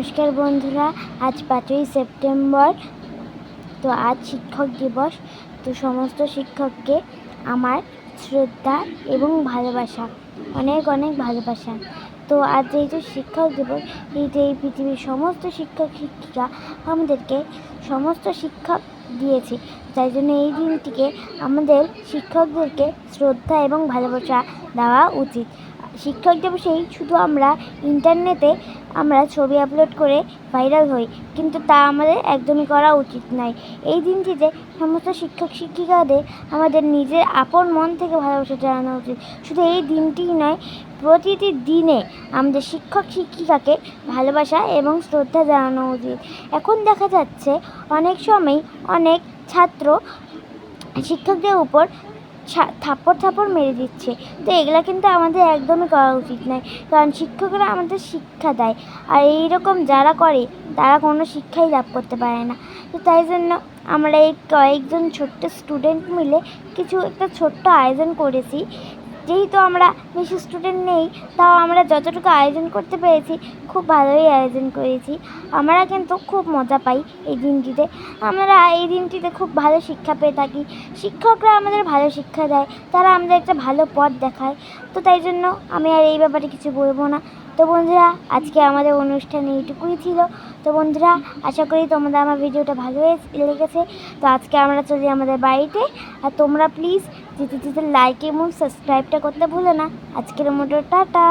নমস্কার বন্ধুরা, আজ পাঁচই সেপ্টেম্বর, তো আজ শিক্ষক দিবস। তো সমস্ত শিক্ষককে আমার শ্রদ্ধা এবং ভালোবাসা, অনেক অনেক ভালোবাসা। তো আজ যেহেতু শিক্ষক দিবস এইটা এই পৃথিবীর সমস্ত শিক্ষক শিক্ষিকা আমাদেরকে সমস্ত শিক্ষা দিয়েছে। তাই জন্য এই দিনটিকে আমাদের শিক্ষকদেরকে শ্রদ্ধা এবং ভালোবাসা দেওয়া উচিত। শিক্ষক দিবসেই শুধু আমরা ইন্টারনেটে আমরা ছবি আপলোড করে ভাইরাল হই, কিন্তু তা আমাদের একদমই করা উচিত নয় এই দিনটিতে সমস্ত শিক্ষক শিক্ষিকাদের আমাদের নিজের আপন মন থেকে ভালোবাসা জানানো উচিত, শুধু এই দিনটিই নয়, প্রতিটি দিনে আমাদের শিক্ষক শিক্ষিকাকে ভালোবাসা এবং শ্রদ্ধা জানানো উচিত। এখন দেখা যাচ্ছে অনেক সময় অনেক ছাত্র শিক্ষকদের উপর থাপ্পড় থাপ্পড় মেরে দিচ্ছে। তো এগুলো কিন্তু আমাদের একদমই করা উচিত নয়। কারণ শিক্ষকরা আমাদের শিক্ষা দেয়। আর এই রকম যারা করে, তারা কোনো শিক্ষাই লাভ করতে পারে না। তো তাই জন্য আমরা এই কয়েকজন ছোট্ট স্টুডেন্ট মিলে কিছু একটা ছোট্ট আয়োজন করেছি। যেহেতু আমরা বেশি স্টুডেন্ট নেই, তাও আমরা যতটুকু আয়োজন করতে পেরেছি, খুব ভালোই আয়োজন করেছি। আমরা কিন্তু খুব মজা পাই এই দিনটিতে। আমরা এই দিনটিতে খুব ভালো শিক্ষা পেয়ে থাকি। শিক্ষকরা আমাদের ভালো শিক্ষা দেয়, তারা আমাদের একটা ভালো পথ দেখায়। তো তাই জন্য আমি আর এই ব্যাপারে কিছু বলব না। তো বন্ধুরা, আজকে আমাদের অনুষ্ঠান এইটুকুই ছিল। তো বন্ধুরা, আশা করি তোমাদের আমার ভিডিওটা ভালো লেগেছে। তো আজকে আমরা চলি আমাদের বাড়িতে। আর তোমরা প্লিজ যেতে যেতে লাইক এবং সাবস্ক্রাইবটা করতে ভুলো না আজকের মতো টাটা।